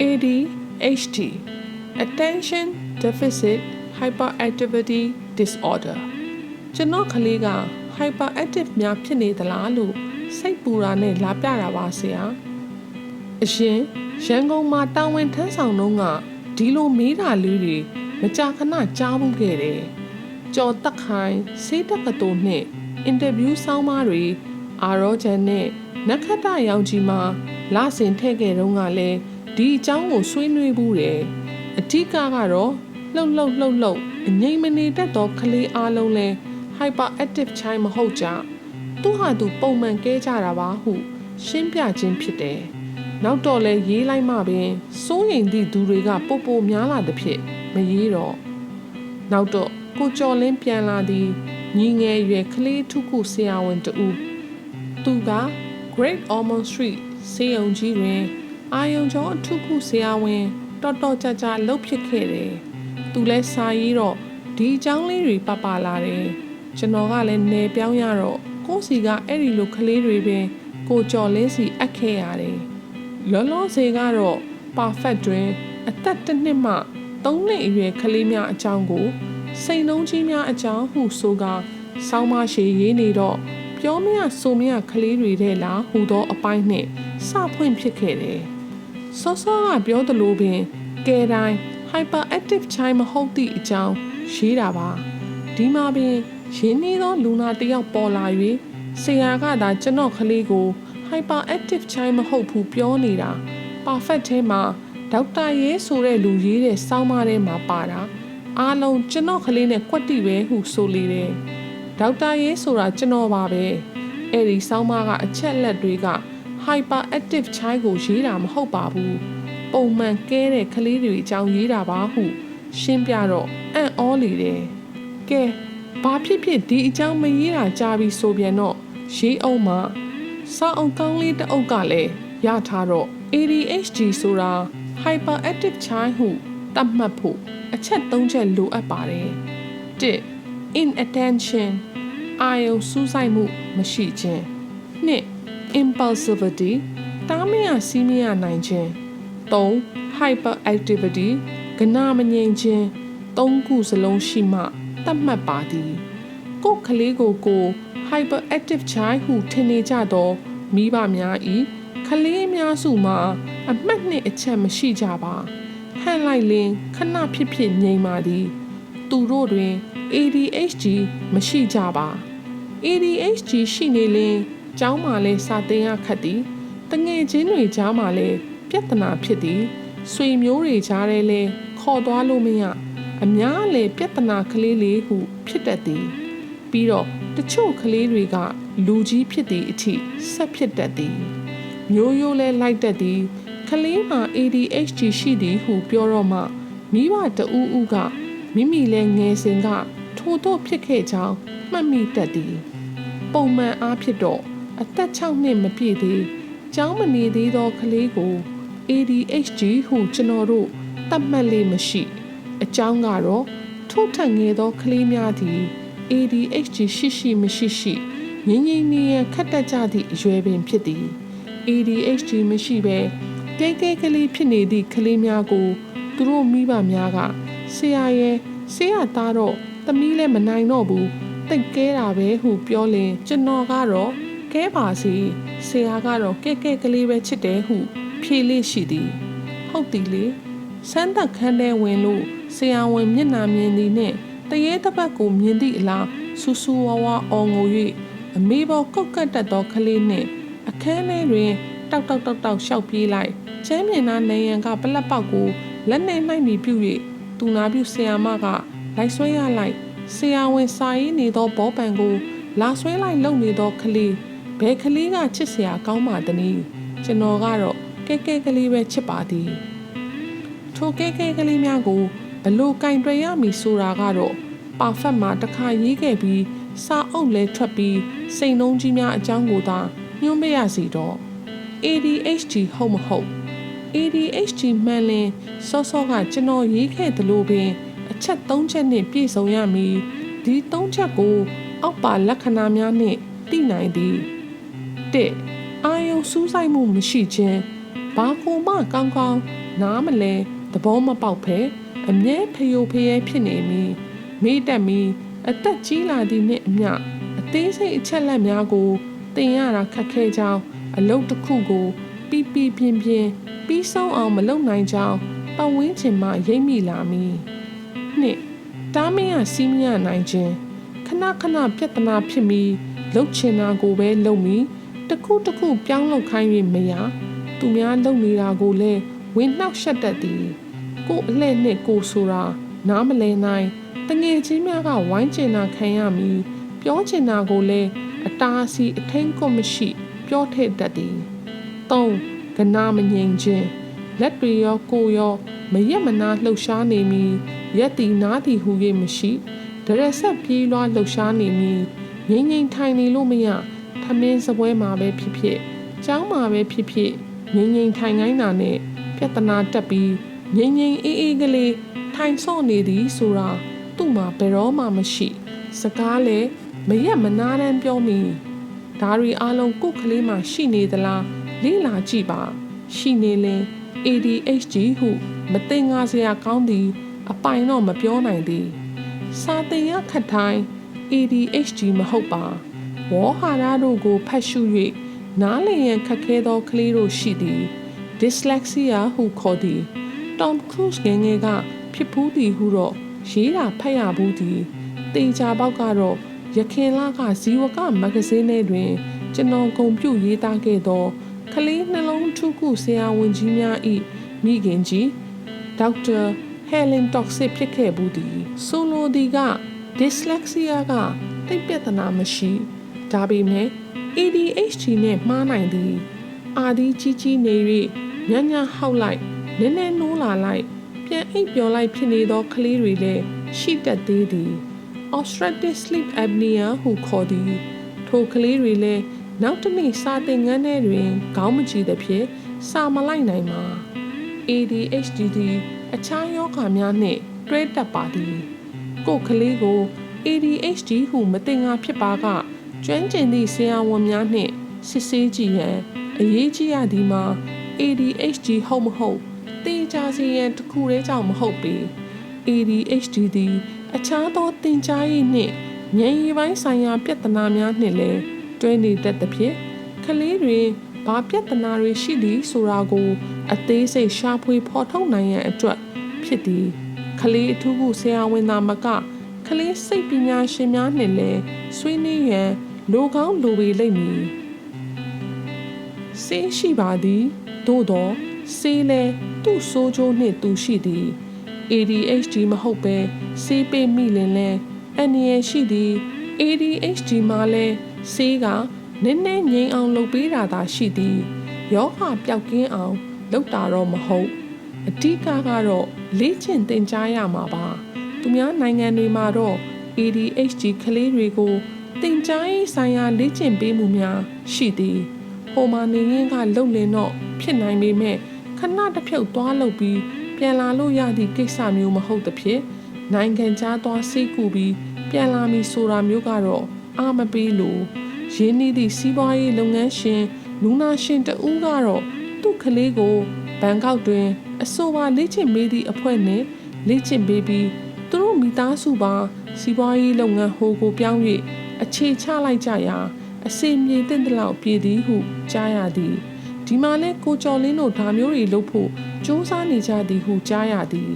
ADHD Attention Deficit Hyperactivity Disorder ကျွန်တော်ကလေးက hyperactive များဖြစ်နေသလားလို့စိတ်ပူတာနဲ့လာပြတာပါဆရာအရှင်ရန်ကုန်မှာတာဝန်ထမ်းဆောင်တော့ကဒီလိုမေးတာလေးတွေမကြာခဏကြားမှုခဲ့တယ်ကြော်တက်ခိုင်စေးတက်ကတိုနဲ့အင်တာဗျူးဆောင်းပါးတွေအာရောဂျန်နဲ့နက္ခတ္တရောင်ကြီးမှာလာဆင်ထည့်ခဲ့တော့ကလည်း ဒီအကြောင်းကိုဆွေးနွေးဘူးတယ်အဓိကကတော့လှုပ်လှုပ်လှုပ်လှုပ်အငိမ့်မနေတတ်သောကလေးအားလုံးလဲ hyperactive child မဟုတ်ကြသူဟာသူပုံမှန်ကဲကြတာပါဟု ရှင်းပြခြင်းဖြစ်တယ်နောက်တော့လဲရေးလိုက်မှပင်စိုးရိမ်သည့်သူတွေကပိုပိုများလာသဖြင့်မရေးတော့နောက်တော့ကိုကျော်လင်းပြန်လာသည်ညီငယ်ရွယ်ကလေးထုခုဆရာဝန်တူသူက Great Ormond Street စေယုံကြီးတွင် အာယုံကျော်အထုခုဆရာဝန်တော်တော်ကြာကြာလှုပ်ဖြစ်ခဲ့တယ်။သူလဲစာရေးတော့ဒီအကြောင်းလေးတွေပပလာတယ်။ကျွန်တော်ကလည်းနေပြောင်းရတော့ကိုစီကအဲ့ဒီလိုကလေးတွေပင်ကိုကျော်လင်းစီအပ်ခဲ့ရတယ်။လောလောဆယ်ကတော့ perfect တွင်အသက်တစ်နှစ်မှ၃နှစ်အရွယ်ကလေးများအကြောင်းကိုစိတ်လုံးကြီးများအကြောင်းဟုဆိုကဆောင်းမရှိရေးနေတော့ပြောမရဆိုမရကလေးတွေတဲ့လားဟူသောအပိုင်းနှင့်စဖွင့်ဖြစ်ခဲ့တယ်။ စောစောကပြောသလိုပင်ကဲတိုင်း hyperactive child မဟုတ်သည့်အကြောင်းရေးတာပါ။ဒီမှာပင်ရင်းနှီးသောလူနာတစ်ယောက်ပေါ်လာ၍ဆရာကသာကျွန်တော်ကလေးကို hyperactive child မဟုတ်ဘူးပြောနေတာ perfect ထဲမှာဒေါက်တာရဲဆိုတဲ့လူရေးတဲ့စောင်းမထဲမှာပါတာအားလုံးကျွန်တော်ကလေးနဲ့ကွက်တိပဲဟုဆိုလေတယ်ဒေါက်တာရဲဆိုတာကျွန်တော်ပါပဲအဲ့ဒီစောင်းမကအချက်လက်တွေက hyperactive child ကိုရေးတာမဟုတ်ပါဘူးပုံမှန်ကဲတဲ့ကလေးတွေအကြောင်းရေးတာပါဟု ရှင်းပြတော့အံ့ဩလေတယ်ကဲဘာဖြစ်ဖြစ်ဒီအကြောင်းမရေးတာကြားပြီးဆိုပြန်တော့ရေးအောင်မှာစောင်းအောင်ကောင်းလေးတစ်အုပ်ကလည်းရထားတော့ ADHD ဆိုတာ hyperactive child ဟုသတ်မှတ်ဖို့အချက်၃ချက်လိုအပ်ပါတယ်၁ inattention အာယုံစူးစိုက်မှုမရှိခြင်း၂ impulsivity တားမရစီးမရနိုင်ခြင်း၃ hyperactivity ကနာမငြိမ်ခြင်း၃ခုစလုံးရှိမှသတ်မှတ်ပါသည်ကိုယ်ကလေးကိုကို hyperactive child ဟုထင်နေကြသောမိဘများ၏ကလေးအများစုမှာအမှတ်နှစ်အချက်မရှိကြပါဟန်လိုက်လင်ခဏဖြစ်ဖြစ်ငြိမ်ပါသည် သူတို့တွင် ADHD မရှိကြပါ ADHD ရှိနေလင် ကျောင်းမှာလဲစာသင်ရခက်သည်တငယ်ချင်းတွေကြားမှာလဲပြဿနာဖြစ်သည်ဆွေမျိုးတွေကြားထဲလဲခေါ်သွားလို့မရအများလဲပြဿနာကလေးလေးဟု ဖြစ်တတ်သည်ပြီးတော့တချို့ကလေးတွေကလူကြီးဖြစ်သည့်အထိဆက်ဖြစ်တတ်သည်မျိုးရိုးလဲလိုက်တတ်သည်ကလေးမှာ ADHD ရှိသည်ဟုပြောတော့မှမိဘတဦးဦးကမိမိလဲငယ်စဉ်ကထို့သောဖြစ်ခဲ့ကြောင်းမှတ်မိတတ်သည် ပုံမှန်အားဖြင့်တော့ အသက်6နှစ်မပြည့်သေးကျောင်းမနေသေးသောကလေးကို ADHD ဟုကျွန်တော်တို့သတ်မှတ်လေးမရှိ အကြောင်းကတော့ထို့ထက်ငယ်သောကလေးများသည် ADHD ရှိရှိမရှိရှိငြိမ်ငြိမ်နေရခက်တက်ကြသည့်အရွယ်ပင်ဖြစ်သည် ADHD မရှိဘဲကဲကဲကလေးဖြစ်နေသည့်ကလေးများကိုသူတို့မိဘများကဆရာရဲ့ဆရာသားတော့သမီးလည်းမနိုင်တော့ဘူးတိတ်ကဲတာပဲဟုပြောလင်ကျွန်တော်ကတော့ ကဲပါစီဆရာကတော့ကဲကဲကလေးပဲချစ်တယ်ဟု ဖြေလေးရှိသည်ဟုတ်သည်လေစမ်းသက်ခန်းထဲဝင်လို့ဆရာဝန်မျက်နှာမြင်သည်နှင့်တရေတပတ်ကိုမြင်သည့်အလားဆူဆူဝါဝါအော်ငို၍အမေပေါ်ကုတ်ကတ်တတ်သောကလေးနှင့်အခန်းထဲတွင်တောက်တောက်တောက်တောက်ရှောက်ပြေးလိုက်ချမ်းမြင်နာနေရန်ကပလက်ပေါက်ကိုလက်နဲ့နှိုက်ပြီးပြု၍သူနာပြုဆရာမကလိုက်ဆွဲရလိုက်ဆရာဝန်စာရေးနေသောဘောပန်ကိုလာဆွဲလိုက်လုံနေသောကလေး ဘယ်ကလေးကချစ်စရာကောင်းပါသနည်းကျွန်တော်ကတော့ကဲကဲကလေးပဲချစ်ပါသည်ထိုကဲကဲကလေးများကိုဘလို့ကင်တွယ်ရမည်ဆိုတာကတော့ပါဖက်မှာတစ်ခါရေးခဲ့ပြီးစာအုပ်လဲထွက်ပြီးစိတ်နှုံးကြီးများအကြောင်းကိုသာညွှန်းပေးရစီတော့ ADHD ဟုတ်မဟုတ် ADHD မှန်လင်စောစောကကျွန်တော်ရေးခဲ့သလိုပင် အချက်၃ချက်နဲ့ပြည့်စုံရမည်ဒီ၃ချက်ကို အောက်ပါလက္ခဏာများနှင့်သိနိုင်သည် ၁အာယုံစူးစိုက်မှုမရှိခြင်းဘာကိုမှကောင်းကောင်းနားမလဲသဘောမပေါက်ဖဲအမြဲဖယိုဖယဲဖြစ်နေမီမိတက်မီအသက်ကြီးလာသည့်နှင့်အမျှအသေးစိတ်အချက်လက်များကိုတင်ရတာခက်ခဲကြောင်းအလုပ်တစ်ခုကိုပီပီပြင်းပြင်းပြီးဆုံးအောင်မလုပ်နိုင်ကြောင်းပတ်ဝန်းကျင်မှရိပ်မိလာမည်နှစ်တားမင်းရစီးမရနိုင်ခြင်းခဏခဏပြဿနာဖြစ်ပြီးလှုပ်ချင်တာကိုပဲလုပ်ပြီး တစ်ခုတစ်ခုပြောင်းလုပ်ခိုင်း၍မရသူများလုပ်နေတာကိုလည်းဝင်နှောက်ရှက်တတ်သည်ကို့အလှဲ့နဲ့ကိုဆိုတာနားမလဲနိုင်တငယ်ချင်းများကဝိုင်းကျင်တာခံရမည်ပြောချင်တာကိုလည်းအတားအဆီးအထင်းကွမရှိ ပြောထည့်တတ်သည်၃ကနာမငြိမ်ခြင်းလက်တွေရောကိုယ်ရောမရက်မနာလှုပ်ရှားနေမည်ရက်တီနားတီဟူ၍မရှိဒရက်ဆက်ပြေးလွှားလှုပ်ရှားနေမည်ငိမ့်ငိမ့်ထိုင်နေလို့မရ ထမင်းစပွဲမှာပဲဖြစ်ဖြစ်ကျောင်းမှာပဲဖြစ်ဖြစ်ငိမ့်ငိမ့်ထိုင်ငိုင်းတာနဲ့ပြဿနာတက်ပြီးငိမ့်ငိမ့်အေးအေးကလေးထိုင်ဆော့နေသည်ဆိုတာသူ့မှာဘယ်တော့မှမရှိ စကားလည်းမရက်မနာတမ်းပြောမိဒါတွေအားလုံးကိုယ်ကလေးမှရှိနေသလားလေ့လာကြည့်ပါ ရှိနေလင် ADHD ဟုမသိငါစရာကောင်းသည် အပိုင်တော့မပြောနိုင်သည် စာသင်ရခတ်တိုင်း ADHD မဟုတ်ပါ ဝေါ်ဟာရတို့ကိုဖတ်ရှု၍နားလည်ရန်ခက်ခဲသောကလေးတို့ရှိသည် dyslexia ဟုခေါ်သည် Tom Cruise ငယ်ငယ်ကဖြစ်ဖူးသည်ဟုတော့ရေးတာဖတ်ရဘူးသည်တေချာပေါက်ကတော့ရခင်လာကဇီဝကမဂ္ဂဇင်းထဲတွင် ကျွန်တော်ဂုံပြုရေးသားခဲ့သောကလေးနှလုံးထုခုဆရာဝန်ကြီးများ၏မိခင်ကြီးဒေါက်တာဟယ်လင်တော့စစ်ဖြစ်ခဲ့ဘူးသည်ဆိုလိုဒီက dyslexia ကတိတ်ပြဿနာမရှိ ဒါပေမဲ့ ADHD နဲ့မှားနိုင်သည် အာဒီကြီးကြီးနေ၍ညံ့ညံ့ဟောက်လိုက်နည်းနည်းနိုးလာလိုက် ပြန်အိပ်ပျော်လိုက်ဖြစ်နေသောကလေးတွေလည်းရှိတတ်သေးသည် obstructive sleep apnea ဟုခေါ်သည် ထိုကလေးတွေလည်းနောက်တစ်နေ့စာသင်ခန်းထဲတွင်ခေါင်းမကြည့်သဖြင့်စာမလိုက်နိုင်ပါ ADHD သည်အခြားယောဂများနှင့်တွဲတက်ပါသည် ကိုယ်ကလေးကို ADHD ဟုမသိငါဖြစ်ပါက ကျွမ်းကျင်သည့်ဆရာဝန်များနှင့်စစ်ဆေးကြည့်ရန်အရေးကြီးရသည်မှာ ADHD ဟုတ်မဟုတ်သိကြစီရန်တစ်ခုတည်းကြောင့်မဟုတ်ပေ ADHD သည်အခြားသောသင်ကြားရေးနှင့်ဉာဏ်ရည်ပိုင်းဆိုင်ရာပြဿနာများနှင့်လည်းတွဲနေတတ်သဖြင့်ကလေးတွေဘာပြဿနာတွေရှိသည်ဆိုတာကို အသေးစိတ်ရှာဖွေဖော်ထုတ်နိုင်ရန်အတွက်ဖြစ်သည်ကလေးအထူးခုဆရာဝန်သားမကကလေးစိတ်ပညာရှင်များနှင့်လည်းဆွေးနွေးရန် လိုကောင်းလိုပေလိမ့်မည်ဆေးရှိပါသည်သို့သောဆေးလဲသူ့ဆိုးကျိုးနှင့်သူရှိသည် ADHD မဟုတ်ပဲဆေးပေးမိလင်လဲအန္တရာယ်ရှိသည် ADHD မှာလဲဆေးကနည်းနည်းငြိမ်အောင်လုပ်ပေးတာသာရှိသည်ယောဂပျောက်ကင်းအောင်လုပ်တာတော့မဟုတ်အဓိကကတော့လေ့ကျင့်သင်ကြားရမှာပါ သူများနိုင်ငံတွေမှာတော့ ADHD ကလေးတွေကို သင်ကြားရေးဆိုင်ရာလေ့ကျင့်ပေးမှုများရှိသည်ဟိုမှာနေရင်ကလုံလင်တော့ဖြစ်နိုင်ပေမဲ့ခဏတစ်ဖြုတ်သွားလုပ်ပြီးပြန်လာလို့ရသည့်ကိစ္စမျိုးမဟုတ်သဖြင့်နိုင်ငံခြားသွားစိတ်ကူပြီးပြန်လာမည်ဆိုတာမျိုးကတော့အာမပေးလို့ရင်းနှီးသည့်စီးပွားရေးလုပ်ငန်းရှင်လူနာရှင်တဦးကတော့သူ့ကလေးကိုဘန်ကောက်တွင်အဆိုပါလေ့ကျင့်ပေးသည့်အဖွဲ့နှင့်လေ့ကျင့်ပေးပြီးသူတို့မိသားစုပါစီးပွားရေးလုပ်ငန်းဟိုကိုပြောင်း၍ အခြေချလိုက်ကြရာအစီမြေတဲ့တလောက်ပြည်သည်ဟုကြားရသည်ဒီမှာလဲကိုကျော်လင်းတို့ဒါမျိုးတွေလုပ်ဖို့စူးစမ်းနေကြသည်ဟုကြားရသည်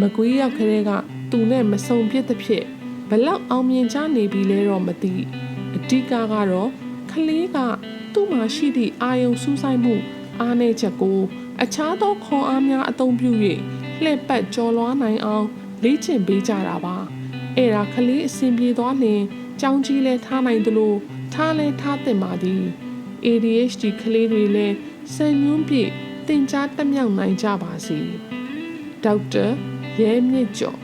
မကွေးရောက်ခရဲကသူနဲ့မဆုံပြစ်သဖြင့်ဘလောက်အောင်မြင်ကြနေပြီလဲတော့မသိအဓိကကတော့ကလေးကသူ့မှာရှိသည့်အာယုံစူးဆိုင်မှုအားနည်းချက်ကို အခြားသောခွန်အားများအသုံးပြု၍လှည့်ပတ်ကျော်လွှားနိုင်အောင်လေ့ကျင့်ပေးကြတာပါအဲ့ဒါကလေးအဆင်ပြေသွားလျင် ကြောင်းကြီးလဲထားနိုင်သလိုထားလဲထားသင့်ပါသည် ADHD ကလေးတွေလည်းစံညွှန်းပြည့်သင်ကြားတက်မြောက်နိုင်ကြပါစေဒေါက်တာရဲမြင့်ကျော်